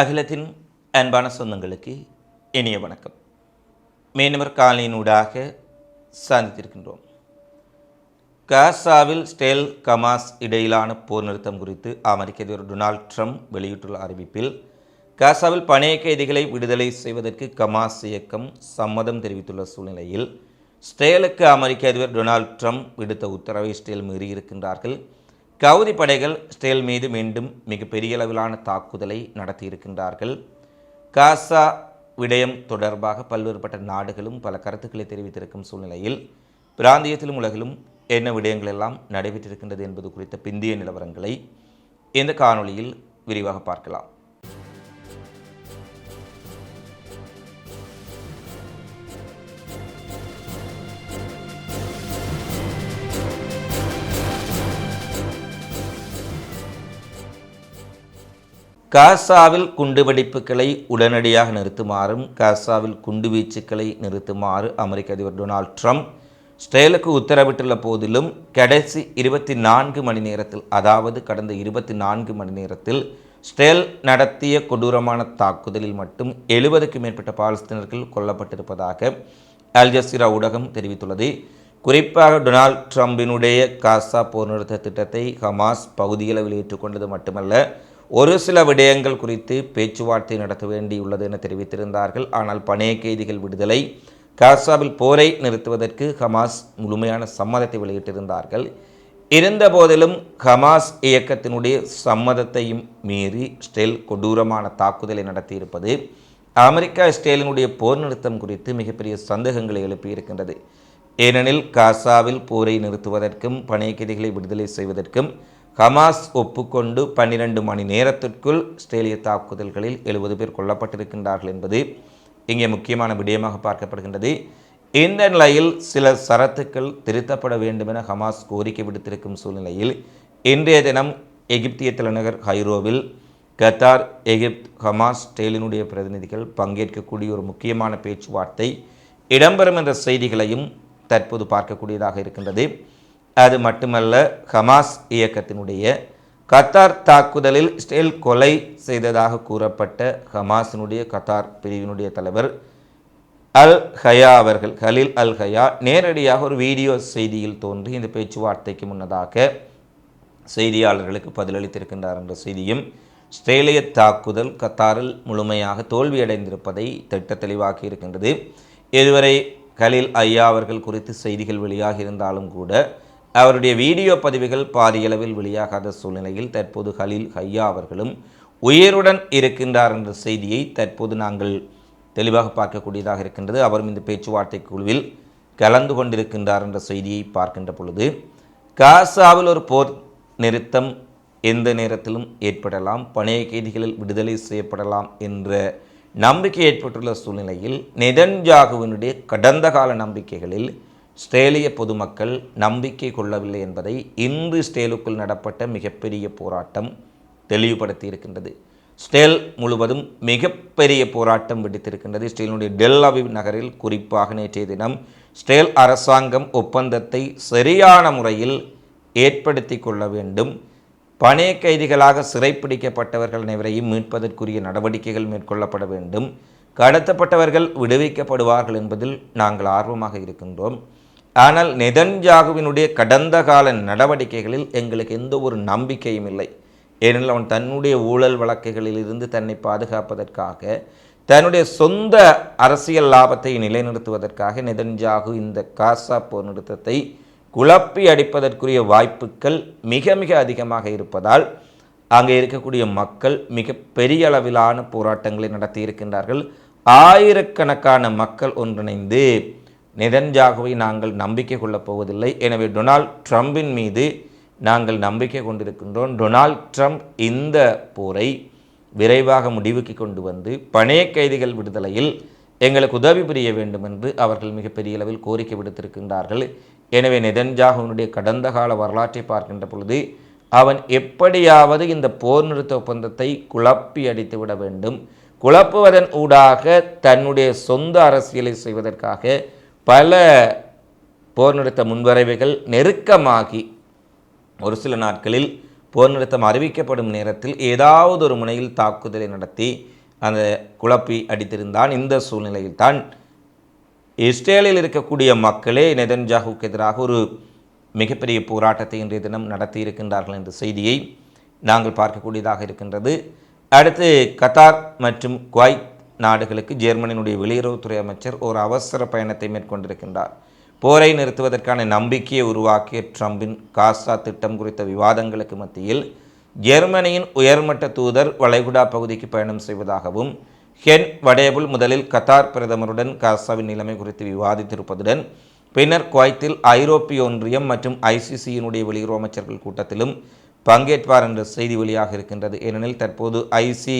அகிலத்தின் அன்பான சொந்தங்களுக்கு இனிய வணக்கம். மீனவர் காலையினூடாக சந்தித்திருக்கின்றோம். காசாவில் ஸ்டேல் கமாஸ் இடையிலான போர் நிறுத்தம் குறித்து அமெரிக்க அதிபர் டொனால்ட் ட்ரம்ப் வெளியிட்டுள்ள அறிவிப்பில் காசாவில் பணைய கைதிகளை விடுதலை செய்வதற்கு கமாஸ் இயக்கம் சம்மதம் தெரிவித்துள்ள சூழ்நிலையில் ஸ்டேலுக்கு அமெரிக்க அதிபர் டொனால்ட் ட்ரம்ப் விடுத்த உத்தரவை ஸ்டேல் மீறியிருக்கின்றார்கள். கவுதி படைகள் ஸ்டேல் மீது மீண்டும் மிகப்பெரிய அளவிலான தாக்குதலை நடத்தியிருக்கின்றார்கள். காசா விடயம் தொடர்பாக பல்வேறுபட்ட நாடுகளும் பல கருத்துக்களை தெரிவித்திருக்கும் சூழ்நிலையில் பிராந்தியத்திலும் உலகிலும் என்ன விடயங்கள் எல்லாம் நடைபெற்றிருக்கின்றது என்பது குறித்த பிந்திய நிலவரங்களை இந்த காணொளியில் விரிவாக பார்க்கலாம். காசாவில் குண்டுவெடிப்புகளை உடனடியாக நிறுத்துமாறும் காசாவில் குண்டுவீச்சுக்களை நிறுத்துமாறு அமெரிக்க அதிபர் டொனால்ட் ட்ரம்ப் ஸ்டேலுக்கு உத்தரவிட்டுள்ள போதிலும் கடைசி இருபத்தி நான்கு மணி நேரத்தில் அதாவது கடந்த இருபத்தி நான்கு மணி நேரத்தில் ஸ்டேல் நடத்திய கொடூரமான தாக்குதலில் மட்டும் எழுபதுக்கும் மேற்பட்ட பாலஸ்தீனர்கள் கொல்லப்பட்டிருப்பதாக அல் ஜசீரா ஊடகம் தெரிவித்துள்ளது. குறிப்பாக டொனால்ட் ட்ரம்பினுடைய காசா போர் நிறுத்த திட்டத்தை ஹமாஸ் பகுதியளவில் ஏற்றுக்கொண்டது மட்டுமல்ல ஒரு சில விடயங்கள் குறித்து பேச்சுவார்த்தை நடத்த வேண்டியுள்ளது என தெரிவித்திருந்தார்கள். ஆனால் பணைய கைதிகள் விடுதலை காசாவில் போரை நிறுத்துவதற்கு ஹமாஸ் முழுமையான சம்மதத்தை வெளியிட்டிருந்தார்கள். இருந்தபோதிலும் ஹமாஸ் இயக்கத்தினுடைய சம்மதத்தையும் மீறி ஸ்டெல் கொடூரமான தாக்குதலை நடத்தியிருப்பது அமெரிக்கா ஸ்டேலினுடைய போர் நிறுத்தம் குறித்து மிகப்பெரிய சந்தேகங்களை எழுப்பியிருக்கின்றது. ஏனெனில் காசாவில் போரை நிறுத்துவதற்கும் பணைய கைதிகளை விடுதலை செய்வதற்கும் ஹமாஸ் ஒப்புக்கொண்டு பன்னிரண்டு மணி நேரத்திற்குள் ஸ்ட்ரேலிய தாக்குதல்களில் எழுபது பேர் கொல்லப்பட்டிருக்கின்றார்கள் என்பது இங்கே முக்கியமான விடயமாக பார்க்கப்படுகின்றது. இந்த நிலையில் சில சரத்துக்கள் திருத்தப்பட வேண்டும் என ஹமாஸ் கோரிக்கை விடுத்திருக்கும் சூழ்நிலையில் இன்றைய தினம் எகிப்திய தலைநகர் ஹைரோவில் கத்தார் எகிப்த் ஹமாஸ் ஸ்டேலினுடைய பிரதிநிதிகள் பங்கேற்கக்கூடிய ஒரு முக்கியமான பேச்சுவார்த்தை இடம்பெறும் என்ற செய்திகளையும் தற்போது பார்க்கக்கூடியதாக இருக்கின்றது. அது மட்டுமல்ல ஹமாஸ் இயக்கத்தினுடைய கத்தார் தாக்குதலில் ஸ்டேல் கொலை செய்ததாக கூறப்பட்ட ஹமாஸினுடைய கத்தார் பிரிவினுடைய தலைவர் அல் ஹயா அவர்கள் ஹலில் அல் ஹயா நேரடியாக ஒரு வீடியோ செய்தியில் தோன்றி இந்த பேச்சுவார்த்தைக்கு முன்னதாக செய்தியாளர்களுக்கு பதிலளித்திருக்கின்றார் என்ற செய்தியும் ஸ்ட்ரேலிய தாக்குதல் கத்தாரில் முழுமையாக தோல்வியடைந்திருப்பதை திட்ட தெளிவாக்கி இருக்கின்றது. இதுவரை கலில் ஐயா அவர்கள் குறித்து செய்திகள் வெளியாகி இருந்தாலும் கூட அவருடைய வீடியோ பதிவுகள் பாரியளவில் வெளியாகாத சூழ்நிலையில் தற்போது ஹலீல் ஹையா அவர்களும் உயிருடன் இருக்கின்றார் என்ற செய்தியை தற்போது நாங்கள் தெளிவாக பார்க்கக்கூடியதாக இருக்கின்றது. அவரும் இந்த பேச்சுவார்த்தை குழுவில் கலந்து கொண்டிருக்கின்றார் என்ற செய்தியை பார்க்கின்ற பொழுது காசாவில் ஒரு போர் நிறுத்தம் எந்த நேரத்திலும் ஏற்படலாம் பணைய கைதிகளில் விடுதலை செய்யப்படலாம் என்ற நம்பிக்கை ஏற்பட்டுள்ள சூழ்நிலையில் நெதன்ஜாகுவினுடைய கடந்த கால நம்பிக்கைகளில் ஸ்ட்ரேலிய பொதுமக்கள் நம்பிக்கை கொள்ளவில்லை என்பதை இன்று ஸ்டேலுக்குள் நடப்பட்ட மிகப்பெரிய போராட்டம் தெளிவுபடுத்தி இருக்கின்றது ஸ்டேல் முழுவதும் மிகப்பெரிய போராட்டம் வெடித்திருக்கின்றது. ஸ்டேலினுடைய டெல்லாவிவ் நகரில் குறிப்பாக நேற்றைய தினம் ஸ்டேல் அரசாங்கம் ஒப்பந்தத்தை சரியான முறையில் ஏற்படுத்தி கொள்ள வேண்டும். பணைய கைதிகளாக சிறைப்பிடிக்கப்பட்டவர்கள் அனைவரையும் மீட்பதற்குரிய நடவடிக்கைகள் மேற்கொள்ளப்பட வேண்டும். கடத்தப்பட்டவர்கள் விடுவிக்கப்படுவார்கள் என்பதில் நாங்கள் ஆர்வமாக இருக்கின்றோம். ஆனால் நெதன்ஜாகுவினுடைய கடந்த கால நடவடிக்கைகளில் எங்களுக்கு எந்த ஒரு நம்பிக்கையும் இல்லை. ஏனெனில் அவன் தன்னுடைய ஊழல் வழக்குகளில் இருந்து தன்னை பாதுகாப்பதற்காக தன்னுடைய சொந்த அரசியல் லாபத்தை நிலைநிறுத்துவதற்காக நெதன்ஜாகு இந்த காசா போர் நிறுத்தத்தை குழப்பி அடிப்பதற்குரிய வாய்ப்புகள் மிக மிக அதிகமாக இருப்பதால் அங்கே இருக்கக்கூடிய மக்கள் மிக பெரிய அளவிலான போராட்டங்களை நடத்தி இருக்கின்றார்கள். ஆயிரக்கணக்கான மக்கள் ஒன்றிணைந்து நெதன்ஜாகுவை நாங்கள் நம்பிக்கை கொள்ளப் போவதில்லை. எனவே டொனால்ட் ட்ரம்பின் மீது நாங்கள் நம்பிக்கை கொண்டிருக்கின்றோம். டொனால்ட் ட்ரம்ப் இந்த போரை விரைவாக முடிவுக்கு கொண்டு வந்து பணைய கைதிகள் விடுதலையில் எங்களுக்கு உதவி புரிய வேண்டும் என்று அவர்கள் மிகப்பெரிய அளவில் கோரிக்கை விடுத்திருக்கின்றார்கள். எனவே நெதன்ஜாகுவினுடைய கடந்த கால வரலாற்றை பார்க்கின்ற பொழுது அவன் எப்படியாவது இந்த போர் நிறுத்த ஒப்பந்தத்தை குழப்பி அடித்துவிட வேண்டும். குழப்புவதன் ஊடாக தன்னுடைய சொந்த அரசியலை செய்வதற்காக பல போர் நிறுத்த முன்வரைவுகள் நெருக்கமாகி ஒரு சில நாட்களில் போர் நிறுத்தம் அறிவிக்கப்படும் நேரத்தில் ஏதாவது ஒரு முனையில் தாக்குதலை நடத்தி அந்த குழப்பி அடித்திருந்தான். இந்த சூழ்நிலையில்தான் இஸ்ரேலில் இருக்கக்கூடிய மக்களே நெதன்ஜாகுக்கு எதிராக ஒரு மிகப்பெரிய போராட்டத்தை இன்றைய தினம் நடத்தி இருக்கின்றார்கள் என்ற செய்தியை நாங்கள் பார்க்கக்கூடியதாக இருக்கின்றது. அடுத்து கத்தார் மற்றும் குவைத் நாடுகளுக்கு ஜெர்மனியினுடைய வெளியுறவுத்துறை அமைச்சர் ஒரு அவசர பயணத்தை மேற்கொண்டிருக்கின்றார். போரை நிறுத்துவதற்கான நம்பிக்கையை உருவாக்கிய ட்ரம்பின் காசா திட்டம் குறித்த விவாதங்களுக்கு மத்தியில் ஜெர்மனியின் உயர்மட்ட தூதர் வளைகுடா பகுதிக்கு பயணம் செய்வதாகவும் ஹென் வடேபுல் முதலில் கத்தார் பிரதமருடன் காசாவின் நிலைமை குறித்து விவாதித்திருப்பதுடன் பின்னர் குவைத்தில் ஐரோப்பிய ஒன்றியம் மற்றும் ஐசிசியினுடைய வெளியுறவு அமைச்சர்கள் கூட்டத்திலும் பங்கேற்பார் என்ற செய்தி வெளியாக இருக்கின்றது ஏனெனில் தற்போது ஐசி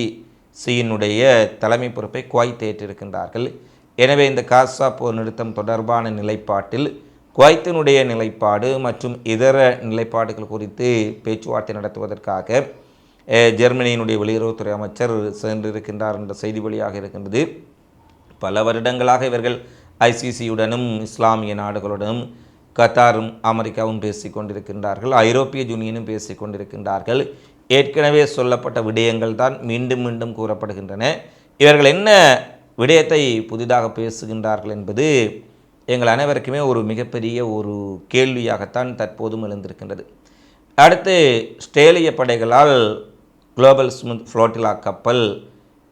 சியினுடைய தலைமை பொறுப்பை குவைத் ஏற்றிருக்கின்றார்கள். எனவே இந்த காசா போர் நிறுத்தம் தொடர்பான நிலைப்பாட்டில் குவைத்தினுடைய நிலைப்பாடு மற்றும் இதர நிலைப்பாடுகள் குறித்து பேச்சுவார்த்தை நடத்துவதற்காக ஜெர்மனியினுடைய வெளியுறவுத்துறை அமைச்சர் சென்றிருக்கின்றார் என்ற செய்தி வெளியாக இருக்கின்றது. பல வருடங்களாக இவர்கள் ஐசிசியுடனும் இஸ்லாமிய நாடுகளுடனும் கத்தாரும் அமெரிக்காவும் பேசிக் கொண்டிருக்கின்றார்கள் ஐரோப்பிய யூனியனும் பேசிக் கொண்டிருக்கின்றார்கள் ஏற்கனவே சொல்லப்பட்ட விடயங்கள் தான் மீண்டும் மீண்டும் கூறப்படுகின்றன. இவர்கள் என்ன விடயத்தை புதிதாக பேசுகின்றார்கள் என்பது எங்கள் அனைவருக்குமே ஒரு மிகப்பெரிய ஒரு கேள்வியாகத்தான் தற்போதும் எழுந்திருக்கின்றது. அடுத்து ஸ்ட்ரேலிய படைகளால் குளோபல் ஸ்முத் ஃப்ளோட்டிலா கப்பல்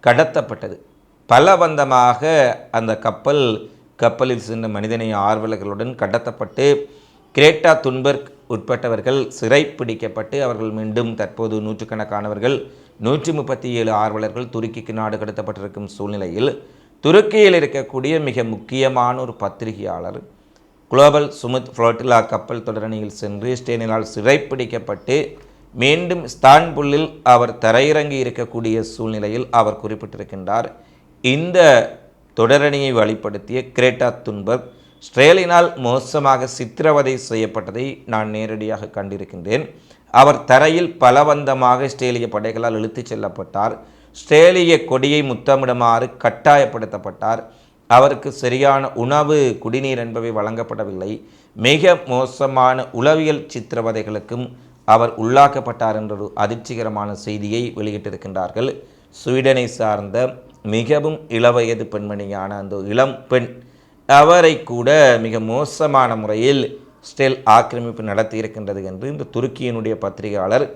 கடத்தப்பட்டது. பலவந்தமாக அந்த கப்பல் கப்பலில் சென்ற மனிதனை ஆர்வலர்களுடன் கடத்தப்பட்டு கிரேட்டா துன்பர்க் உட்பட்டவர்கள் சிறை பிடிக்கப்பட்டு அவர்கள் மீண்டும் தற்போது நூற்றுக்கணக்கானவர்கள் நூற்றி முப்பத்தி ஏழு ஆர்வலர்கள் துருக்கிக்கு நாடு கடத்தப்பட்டிருக்கும் சூழ்நிலையில் துருக்கியில் இருக்கக்கூடிய மிக முக்கியமான ஒரு பத்திரிகையாளர் குளோபல் சுமித் ஃப்ளோட்டிலா கப்பல் தொடரணியில் சென்று ஸ்டேனினால் சிறைப்பிடிக்கப்பட்டு மீண்டும் ஸ்தான்புல்லில் அவர் தரையிறங்கி இருக்கக்கூடிய சூழ்நிலையில் அவர் குறிப்பிட்டிருக்கின்றார். இந்த தொடரணியை வழிப்படுத்திய கிரேட்டா துன்பர்க் ஸ்ட்ரேலினால் மோசமாக சித்திரவதை செய்யப்பட்டதை நான் நேரடியாக கண்டிருக்கின்றேன். அவர் தரையில் பலவந்தமாக ஸ்ட்ரேலிய படைகளால் இழுத்துச் செல்லப்பட்டார். ஸ்ட்ரேலிய கொடியை முத்தமிடுமாறு கட்டாயப்படுத்தப்பட்டார். அவருக்கு சரியான உணவு குடிநீர் என்பவை வழங்கப்படவில்லை. மிக மோசமான உளவியல் சித்திரவதைகளுக்கும் அவர் உள்ளாக்கப்பட்டார் என்ற ஒரு அதிர்ச்சிகரமான செய்தியை வெளியிட்டிருக்கின்றார்கள். ஸ்வீடனை சார்ந்த மிகவும் இளவயது பெண்மணியான அந்த இளம் பெண் அவரை கூட மிக மோசமான முறையில் ஸ்டெல் ஆக்கிரமிப்பு நடத்தி இருக்கின்றது என்று இந்த துருக்கியினுடைய பத்திரிகையாளர்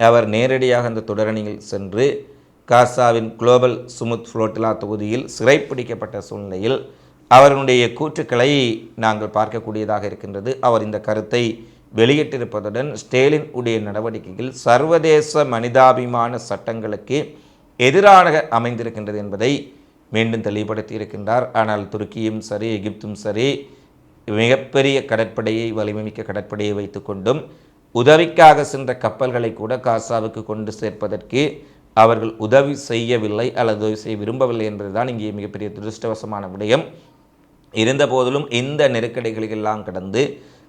அவர் நேரடியாக அந்த தொடரணியில் சென்று காசாவின் குளோபல் சுமுத் ஃப்ளோட்டிலா தொகுதியில் சிறைப்பிடிக்கப்பட்ட சூழ்நிலையில் அவருடைய கூற்றுக்களை நாங்கள் பார்க்கக்கூடியதாக இருக்கின்றது. அவர் இந்த கருத்தை வெளியிட்டிருப்பதுடன் ஸ்டேலின் உடைய நடவடிக்கைகள் சர்வதேச மனிதாபிமான சட்டங்களுக்கு எதிராக அமைந்திருக்கின்றது என்பதை மீண்டும் தெளிவுபடுத்தி இருக்கின்றார் ஆனால் துருக்கியும் சரி எகிப்தும் சரி மிகப்பெரிய கடற்படையை வலிமைமிக்க கடற்படையை வைத்துக்கொண்டும் உதவிக்காக சென்ற கப்பல்களை கூட காசாவுக்கு கொண்டு சேர்ப்பதற்கு அவர்கள் உதவி செய்யவில்லை அல்லது உதவி செய்ய விரும்பவில்லை என்பதுதான் இங்கே மிகப்பெரிய துரதிருஷ்டவசமான விடயம். இருந்தபோதிலும் இந்த நெருக்கடிகளெல்லாம் கடந்து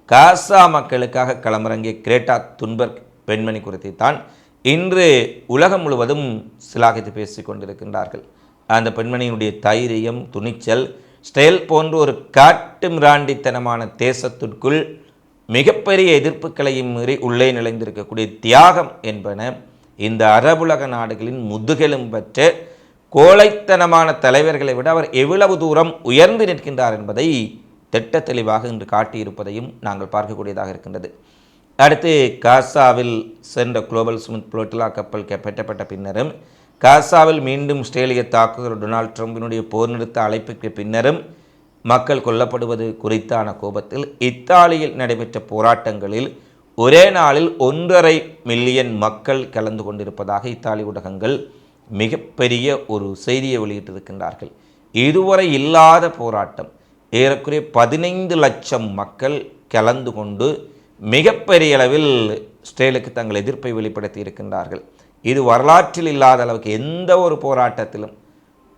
காசா மக்களுக்காக களமிறங்கிய கிரேட்டா துன்பர்க் பெண்மணி குறித்து தான் இன்று உலகம் முழுவதும் சிலாகித்து பேசிக் கொண்டிருக்கின்றார்கள். அந்த பெண்மணியினுடைய தைரியம் துணிச்சல் ஸ்டெல் போன்ற ஒரு காட்டு மிராண்டித்தனமான தேசத்திற்குள் மிகப்பெரிய எதிர்ப்புகளையும் மீறி உள்ளே நிலைந்திருக்கக்கூடிய தியாகம் என்பன இந்த அரபுலக நாடுகளின் முதுகெலும் பெற்ற கோழைத்தனமான தலைவர்களை விட அவர் எவ்வளவு தூரம் உயர்ந்து நிற்கின்றார் என்பதை திட்ட தெளிவாக இன்று காட்டியிருப்பதையும் நாங்கள் பார்க்கக்கூடியதாக இருக்கின்றது. அடுத்து காசாவில் சென்ற குளோபல் சுமித் புளோட்டிலா கப்பல் பெற்றப்பட்ட பின்னரும் காசாவில் மீண்டும் இஸ்ரேலிய தாக்குதல் டொனால்ட் ட்ரம்பினுடைய போர் நிறுத்த அழைப்புக்கு பின்னரும் மக்கள் கொல்லப்படுவது குறித்தான கோபத்தில் இத்தாலியில் நடைபெற்ற போராட்டங்களில் ஒரே நாளில் ஒன்றரை மில்லியன் மக்கள் கலந்து கொண்டிருப்பதாக இத்தாலி ஊடகங்கள் மிகப்பெரிய ஒரு செய்தியை வெளியிட்டிருக்கின்றார்கள். இதுவரை இல்லாத போராட்டம். ஏறக்குறைய பதினைந்து லட்சம் மக்கள் கலந்து கொண்டு மிகப்பெரிய அளவில் ஸ்டேலுக்கு தங்கள் எதிர்ப்பை வெளிப்படுத்தி இருக்கின்றார்கள். இது வரலாற்றில் இல்லாத அளவுக்கு எந்த ஒரு போராட்டத்திலும்.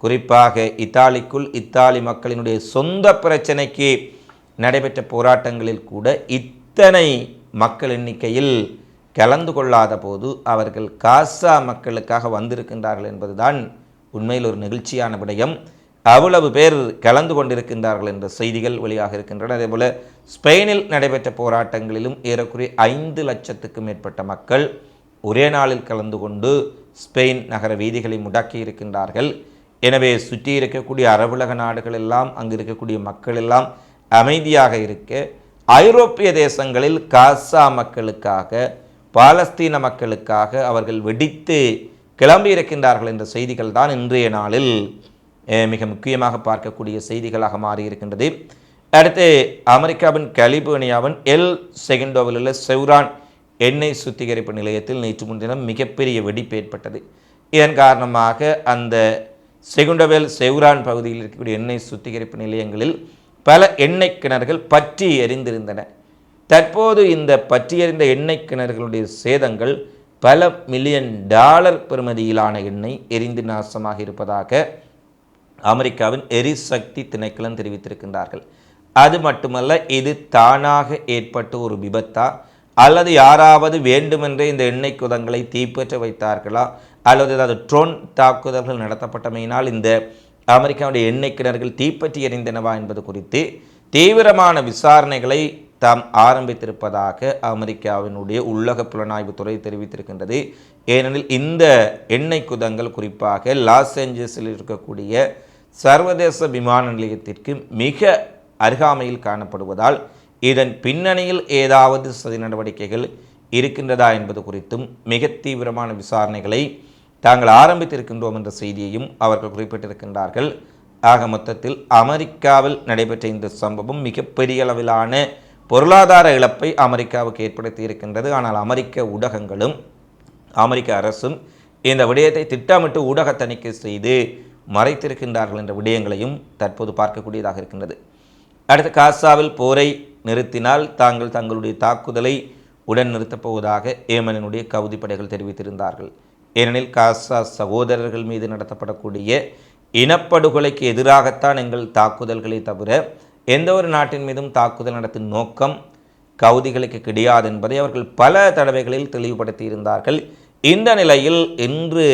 குறிப்பாக இத்தாலிக்குள் இத்தாலி மக்களினுடைய சொந்த பிரச்சனைக்கு நடைபெற்ற போராட்டங்களில் கூட இத்தனை மக்கள் எண்ணிக்கையில் கலந்து கொள்ளாத போது அவர்கள் காசா மக்களுக்காக வந்திருக்கின்றார்கள் என்பதுதான் உண்மையில் ஒரு நெகிழ்ச்சியான விடயம். அவ்வளவு பேர் கலந்து கொண்டிருக்கின்றார்கள் என்ற செய்திகள் வெளியாக இருக்கின்றன. அதேபோல் ஸ்பெயினில் நடைபெற்ற போராட்டங்களிலும் ஏறக்குறைய ஐந்து லட்சத்துக்கும் மேற்பட்ட மக்கள் ஒரே நாளில் கலந்து கொண்டு ஸ்பெயின் நகர வீதிகளை முடக்கி இருக்கின்றார்கள். எனவே சுற்றி இருக்கக்கூடிய அரபுலக நாடுகள் எல்லாம் அங்கு இருக்கக்கூடிய மக்கள் எல்லாம் அமைதியாக இருக்க ஐரோப்பிய தேசங்களில் காசா மக்களுக்காக பாலஸ்தீன மக்களுக்காக அவர்கள் வெடித்து கிளம்பி இருக்கின்றார்கள் என்ற செய்திகள் தான் இன்றைய நாளில் மிக முக்கியமாக பார்க்கக்கூடிய செய்திகளாக மாறியிருக்கின்றது அடுத்து அமெரிக்காவின் கலிபோர்னியாவின் எல் செகண்டோவில் உள்ள செவ்ரான் எண்ணெய் சுத்திகரிப்பு நிலையத்தில் நேற்று முன்தினம் மிகப்பெரிய வெடிப்பு ஏற்பட்டது. இதன் காரணமாக அந்த செகுண்டவேல் செவ்ரான் பகுதியில் இருக்கக்கூடிய எண்ணெய் சுத்திகரிப்பு நிலையங்களில் பல எண்ணெய் கிணறுகள் பற்றி எரிந்திருந்தன. தற்போது இந்த பற்றி எறிந்த எண்ணெய் கிணறுகளுடைய சேதங்கள் பல மில்லியன் டாலர் பெறுமதியிலான எண்ணெய் எரிந்து நாசமாக இருப்பதாக அமெரிக்காவின் எரிசக்தி திணைக்களம் தெரிவித்திருக்கின்றார்கள். அது மட்டுமல்ல இது தானாக ஏற்பட்ட ஒரு விபத்தா அல்லது யாராவது வேண்டுமென்றே இந்த எண்ணெய் குதங்களை தீப்பற்ற வைத்தார்களா? அல்லது ஏதாவது ட்ரோன் தாக்குதல்கள் நடத்தப்பட்டமையினால் இந்த அமெரிக்காவுடைய எண்ணெய் கிணறுகள் தீப்பற்றி எறிந்தனவா என்பது குறித்து தீவிரமான விசாரணைகளை தாம் ஆரம்பித்திருப்பதாக அமெரிக்காவினுடைய உள்ளக புலனாய்வுத்துறை தெரிவித்திருக்கின்றது. ஏனெனில் இந்த எண்ணெய் குதங்கள் குறிப்பாக லாஸ் ஏஞ்சல்ஸில் இருக்கக்கூடிய சர்வதேச விமான நிலையத்திற்கு மிக அருகாமையில் காணப்படுவதால் இதன் பின்னணியில் ஏதாவது சதி நடவடிக்கைகள் இருக்கின்றதா என்பது குறித்தும் மிக தீவிரமான விசாரணைகளை தாங்கள் ஆரம்பித்திருக்கின்றோம் என்ற செய்தியையும் அவர்கள் குறிப்பிட்டிருக்கின்றார்கள். ஆக மொத்தத்தில் அமெரிக்காவில் நடைபெற்ற இந்த சம்பவம் மிகப்பெரிய அளவிலான பொருளாதார இழப்பை அமெரிக்காவுக்கு ஏற்படுத்தி இருக்கின்றது. ஆனால் அமெரிக்க ஊடகங்களும் அமெரிக்க அரசும் இந்த விடயத்தை திட்டமிட்டு ஊடக தணிக்கை செய்து மறைத்திருக்கின்றார்கள் என்ற விடயங்களையும் தற்போது பார்க்கக்கூடியதாக இருக்கின்றது. அடுத்து காசாவில் போரை நிறுத்தினால் தாங்கள் தங்களுடைய தாக்குதலை உடன் நிறுத்தப் போவதாக ஏமனினுடைய கவுதி படைகள் தெரிவித்திருந்தார்கள். ஏனெனில் காசா சகோதரர்கள் மீது நடத்தப்படக்கூடிய இனப்படுகொலைக்கு எதிராகத்தான் எங்கள் தாக்குதல்களை தவிர எந்த ஒரு நாட்டின் மீதும் தாக்குதல் நடத்தும் நோக்கம் கவுதிகளுக்கு கிடையாது என்பதை அவர்கள் பல தடவைகளில் தெளிவுபடுத்தி இருந்தார்கள் இந்த நிலையில் இன்று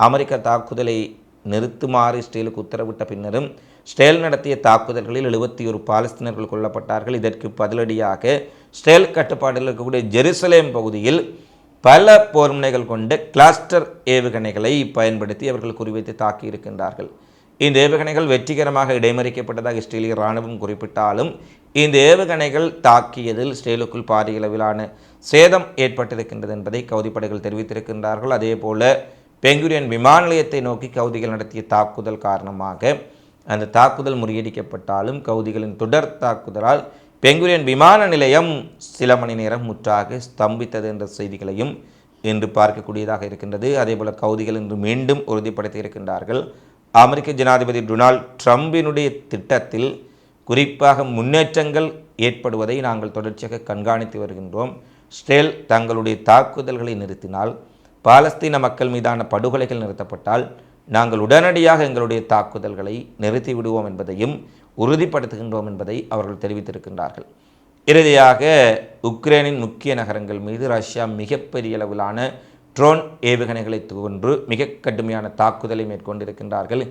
அமெரிக்க தாக்குதலை நிறுத்துமாறு இஸ்ரேலுக்கு உத்தரவிட்ட பின்னரும் ஸ்டேல் நடத்திய தாக்குதல்களில் எழுபத்தி ஒரு பாலஸ்தீனர்கள் கொல்லப்பட்டார்கள். இதற்கு பதிலடியாக ஸ்டேல் கட்டுப்பாட்டில் இருக்கக்கூடிய ஜெருசலேம் பகுதியில் பல போர்முனைகள் கொண்ட கிளாஸ்டர் ஏவுகணைகளை பயன்படுத்தி அவர்கள் குறிவைத்து தாக்கியிருக்கின்றார்கள் இந்த ஏவுகணைகள் வெற்றிகரமாக இடைமறிக்கப்பட்டதாக இஸ்ரேலிய இராணுவம் குறிப்பிட்டாலும் இந்த ஏவுகணைகள் தாக்கியதில் இஸ்ரேலுக்குள் பாரிய அளவிலான சேதம் ஏற்பட்டிருக்கின்றது என்பதை கவுதி படைகள் தெரிவித்திருக்கின்றார்கள். அதேபோல பெங்குரியன் விமான நிலையத்தை நோக்கி கவுதிகள் நடத்திய தாக்குதல் காரணமாக அந்த தாக்குதல் முறியடிக்கப்பட்டாலும் கவுதிகளின் தொடர் தாக்குதலால் பெங்குரியன் விமான நிலையம் சில மணி நேரம் முற்றாக ஸ்தம்பித்தது என்ற செய்திகளையும் இன்று பார்க்கக்கூடியதாக இருக்கின்றது. அதேபோல கவுதிகள் இன்று மீண்டும் உறுதிப்படுத்தி இருக்கின்றார்கள். அமெரிக்க ஜனாதிபதி டொனால்ட் ட்ரம்பினுடைய திட்டத்தில் குறிப்பாக முன்னேற்றங்கள் ஏற்படுவதை நாங்கள் தொடர்ச்சியாக கண்காணித்து வருகின்றோம். இஸ்ரேல் தங்களுடைய தாக்குதல்களை நிறுத்தினால் பாலஸ்தீன மக்கள் மீதான படுகொலைகள் நிறுத்தப்பட்டால் நாங்கள் உடனடியாக எங்களுடைய தாக்குதல்களை நிறுத்தி விடுவோம் என்பதையும் உறுதிப்படுத்துகின்றோம் என்பதை அவர்கள் தெரிவித்திருக்கின்றார்கள். இறுதியாக உக்ரைனின் முக்கிய நகரங்கள் மீது ரஷ்யா மிகப்பெரிய அளவிலான ட்ரோன் ஏவுகணைகளை தூன்று மிக கடுமையான தாக்குதலை மேற்கொண்டிருக்கின்றார்கள்.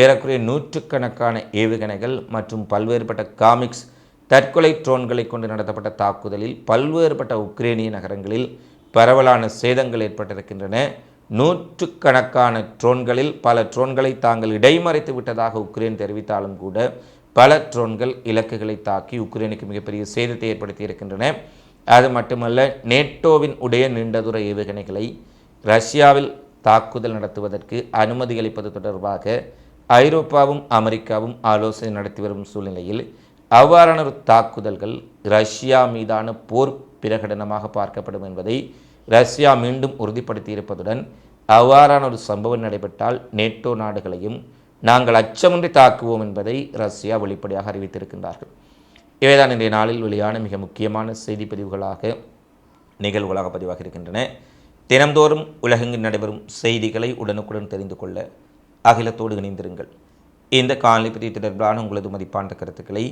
ஏறக்குறைய நூற்றுக்கணக்கான ஏவுகணைகள் மற்றும் பல்வேறுபட்ட காமிக்ஸ் தற்கொலை ட்ரோன்களை கொண்டு நடத்தப்பட்ட தாக்குதலில் பல்வேறுபட்ட உக்ரேனிய நகரங்களில் பரவலான சேதங்கள் ஏற்பட்டிருக்கின்றன. நூற்றுக்கணக்கான ட்ரோன்களில் பல ட்ரோன்களை தாங்கள் இடைமறைத்து விட்டதாக உக்ரைன் தெரிவித்தாலும் கூட பல ட்ரோன்கள் இலக்குகளை தாக்கி உக்ரைனுக்கு மிகப்பெரிய சேதத்தை ஏற்படுத்தி இருக்கின்றன. அது மட்டுமல்ல நேட்டோவின் உடைய நீண்டதுர ஏவுகணைகளை ரஷ்யாவில் தாக்குதல் நடத்துவதற்கு அனுமதி அளிப்பது தொடர்பாக ஐரோப்பாவும் அமெரிக்காவும் ஆலோசனை நடத்தி வரும் சூழ்நிலையில் அவ்வாறான ஒரு தாக்குதல்கள் ரஷ்யா மீதான போர் பிரகடனமாக பார்க்கப்படும் என்பதை ரஷ்யா மீண்டும் உறுதிப்படுத்தியிருப்பதுடன் அவ்வாறான ஒரு சம்பவம் நடைபெற்றால் நேட்டோ நாடுகளையும் நாங்கள் அச்சமின்றி தாக்குவோம் என்பதை ரஷ்யா வெளிப்படையாக அறிவித்திருக்கின்றார்கள். இவைதான் இன்றைய நாளில் வெளியான மிக முக்கியமான செய்தி பதிவுகளாக நிகழ்வுகளாக பதிவாக இருக்கின்றன. தினந்தோறும் உலகெங்கில் நடைபெறும் செய்திகளை உடனுக்குடன் தெரிந்து கொள்ள அகிலத்தோடு இணைந்திருங்கள். இந்த காணொலி பதிவு தொடர்பான உங்களது மதிப்பான கருத்துக்களை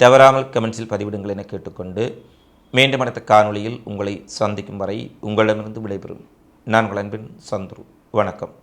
தவறாமல் கமெண்ட்ஸில் பதிவிடுங்கள் என கேட்டுக்கொண்டு மீண்டும் அடுத்த காணொளியில் உங்களை சந்திக்கும் வரை உங்களிடமிருந்து விடைபெறும். நான் உங்கள் அன்பின் சந்துரு. வணக்கம்.